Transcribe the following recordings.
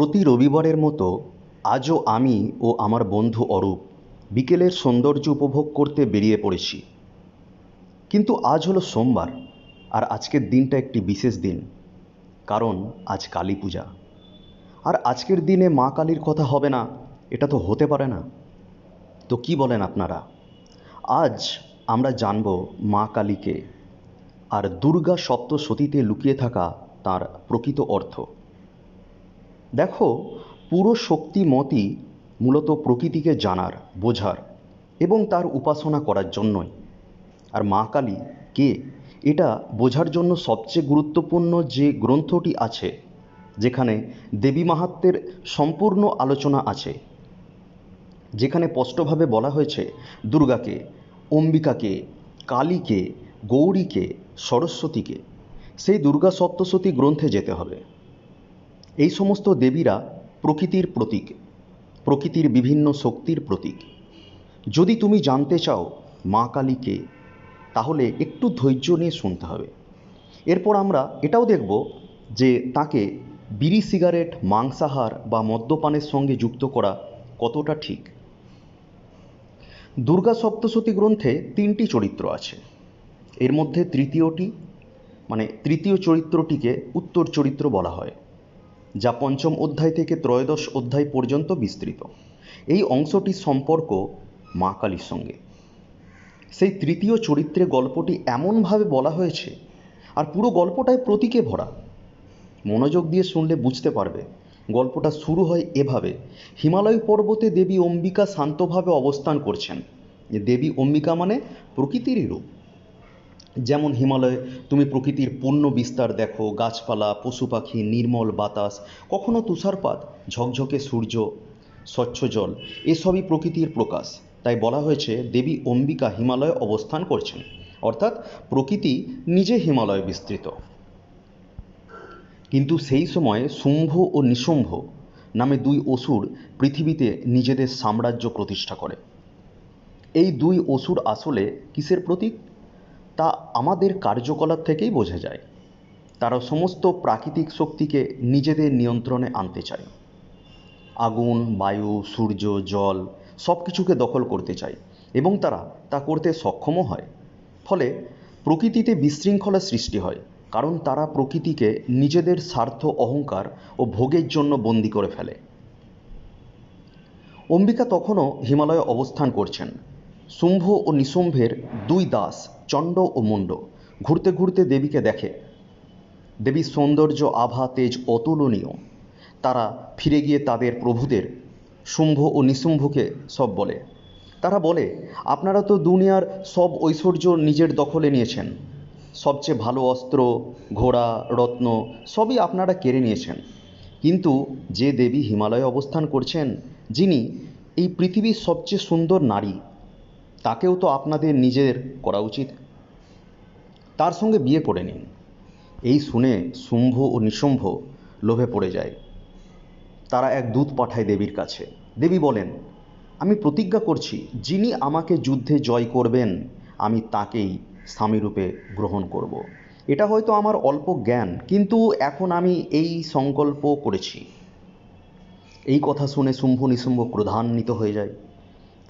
প্রতি রবিবারের মতো আজও আমি ও আমার বন্ধু অরূপ বিকেলের সৌন্দর্য উপভোগ করতে বেরিয়ে পড়েছি। কিন্তু আজ হলো সোমবার আর আজকের দিনটা একটি বিশেষ দিন, কারণ আজ কালী পূজা। আর আজকের দিনে মা কালীর কথা হবে না, এটা তো হতে পারে না। তো কি বলেন আপনারা? আজ আমরা জানব মা কালীকে, আর দুর্গা সপ্তসতীতে লুকিয়ে থাকা তার প্রকৃত অর্থ। দেখো, পুরো শক্তি শক্তিমতই মূলত প্রকৃতিকে জানার, বোঝার এবং তার উপাসনা করার জন্যই। আর মা কালী, কে? এটা বোঝার জন্য সবচেয়ে গুরুত্বপূর্ণ যে গ্রন্থটি আছে, যেখানে দেবী মাহাত্ম্যের সম্পূর্ণ আলোচনা আছে। যেখানে স্পষ্টভাবে বলা হয়েছে, দুর্গাকে, অম্বিকাকে, কালীকে, গৌরীকে, সরস্বতীকে, সেই দুর্গা সপ্তশতী গ্রন্থে যেতে হবে। এই সমস্ত দেবীরা প্রকৃতির প্রতীক, প্রকৃতির বিভিন্ন শক্তির প্রতীক। যদি তুমি জানতে চাও মা কালীকে তাহলে একটু ধৈর্য নিয়ে শুনতে হবে। এরপর আমরা এটাও দেখব যে তাকে বিড়ি সিগারেট, মাংসাহার বা মদ্যপানের সঙ্গে যুক্ত করা কতটা ঠিক। দুর্গা সপ্তশতী গ্রন্থে তিনটি চরিত্র আছে। এর মধ্যে তৃতীয়টি মানে তৃতীয় চরিত্রটিকে উত্তর চরিত্র বলা হয়। যা পঞ্চম অধ্যায় থেকে ত্রয়োদশ অধ্যায় পর্যন্ত বিস্তৃত। এই অংশটির সম্পর্ক মা কালীর সঙ্গে। সেই তৃতীয় চরিত্রে গল্পটি এমনভাবে বলা হয়েছে, আর পুরো গল্পটাই প্রতীকে ভরা। মনোযোগ দিয়ে শুনলে বুঝতে পারবে, গল্পটা শুরু হয় এভাবে, হিমালয় পর্বতে দেবী অম্বিকা শান্তভাবে অবস্থান করছেন। দেবী অম্বিকা মানে প্রকৃতিরই রূপ। যেমন হিমালয়ে তুমি প্রকৃতির পূর্ণ বিস্তার দেখো, গাছপালা, পশু পাখি, নির্মল বাতাস, কখনো তুষারপাত, ঝকঝকে সূর্য, স্বচ্ছ জল, এসবই প্রকৃতির প্রকাশ। তাই বলা হয়েছে, দেবী অম্বিকা হিমালয়ে অবস্থান করছেন। অর্থাৎ প্রকৃতি নিজে হিমালয়ে বিস্তৃত। কিন্তু সেই সময়ে শুম্ভ ও নিশুম্ভ নামে দুই অসুর পৃথিবীতে নিজেদের সাম্রাজ্য প্রতিষ্ঠা করে। এই দুই অসুর আসলে কিসের প্রতীক? তা আমাদের কার্যকলাপ থেকেই বোঝা যায়। তারা সমস্ত প্রাকৃতিক শক্তিকে নিজেদের নিয়ন্ত্রণে আনতে চায়। আগুন, বায়ু, সূর্য, জল সব কিছুকে দখল করতে চায় এবং তারা তা করতে সক্ষমও হয়। ফলে প্রকৃতিতে বিশৃঙ্খলা সৃষ্টি হয়, কারণ তারা প্রকৃতিকে নিজেদের স্বার্থ, অহংকার ও ভোগের জন্য বন্দি করে ফেলে। অম্বিকা তখনও হিমালয়ে অবস্থান করছেন। শুম্ভ ও নিশুম্ভের দুই দাস চণ্ড ও মুণ্ড। ঘুরতে ঘুরতে দেবীকে দেখে, দেবীর সৌন্দর্য, আভা, তেজ অতুলনীয়। তারা ফিরে গিয়ে তাদের প্রভুদের শুম্ভ ও নিশুম্ভকে সব বলে। তারা বলে, আপনারা তো দুনিয়ার সব ঐশ্বর্য নিজের দখলে নিয়েছেন। সবচেয়ে ভালো অস্ত্র, ঘোড়া, রত্ন, সবই আপনারা কেড়ে নিয়েছেন। কিন্তু যে দেবী হিমালয়ে অবস্থান করছেন, যিনি এই পৃথিবীর সবচেয়ে সুন্দর নারী তাকেও তো আপনাদের নিজের করা উচিত। তার সঙ্গে বিয়ে করে নিন। এই শুনে শুম্ভ ও নিশুম্ভ লোভে পড়ে যায়। তারা এক দূত পাঠায় দেবীর কাছে। দেবী বলেন, আমি প্রতিজ্ঞা করছি, যিনি আমাকে যুদ্ধে জয় করবেন, আমি তাকেই স্বামীরূপে গ্রহণ করব। এটা হয়তো আমার অল্প জ্ঞান, কিন্তু এখন আমি এই সংকল্প করেছি। এই কথা শুনে শুম্ভ নিশুম্ভ ক্রোধান্বিত হয়ে যায়।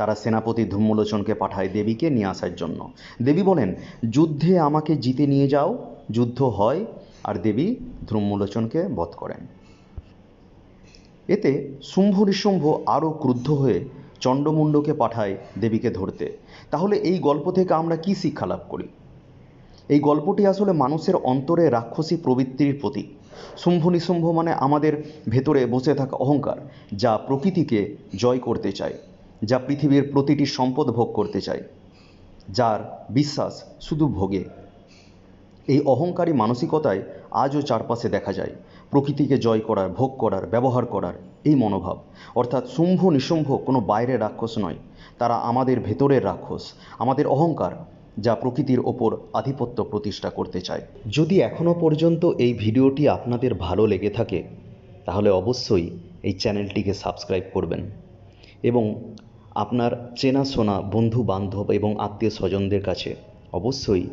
তারা সেনাপতি ধূম্রলোচনকে পাঠায় দেবীকে নিয়ে আসার জন্য। দেবী বলেন, যুদ্ধে আমাকে জিতে নিয়ে যাও, যুদ্ধ হয়। আর দেবী ধূম্রলোচনকে বধ করেন। এতে শুম্ভ নিশুম্ভ আরও ক্রুদ্ধ হয়ে চণ্ডমুণ্ডকে পাঠায় দেবীকে ধরতে। তাহলে এই গল্প থেকে আমরা কি শিক্ষা লাভ করি? এই গল্পটি আসলে মানুষের অন্তরে রাক্ষসী প্রবৃত্তির প্রতীক। শুম্ভ নিশুম্ভ মানে আমাদের ভেতরে বসে থাকা অহংকার, যা প্রকৃতিকে জয় করতে চায়। যা পৃথিবীর প্রতিটি সম্পদ ভোগ করতে চায়, যার বিশ্বাস শুধু ভোগে। এই অহংকারী মানসিকতায় আজও চারপাশে দেখা যায়, প্রকৃতিকে জয় করার, ভোগ করার, ব্যবহার করার এই মনোভাব। অর্থাৎ শুম্ভ নিশুম্ভ কোনো বাইরের রাক্ষস নয়, তারা আমাদের ভেতরের রাক্ষস, আমাদের অহংকার, যা প্রকৃতির ওপর আধিপত্য প্রতিষ্ঠা করতে চায়। যদি এখনও পর্যন্ত এই ভিডিওটি আপনাদের ভালো লেগে থাকে, তাহলে অবশ্যই এই চ্যানেলটিকে সাবস্ক্রাইব করবেন এবং আপনার চেনাশোনা বন্ধু বান্ধব এবং আত্মীয় স্বজনদের কাছে অবশ্যই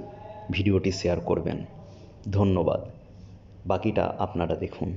ভিডিওটি শেয়ার করবেন। ধন্যবাদ। বাকিটা আপনারা দেখুন।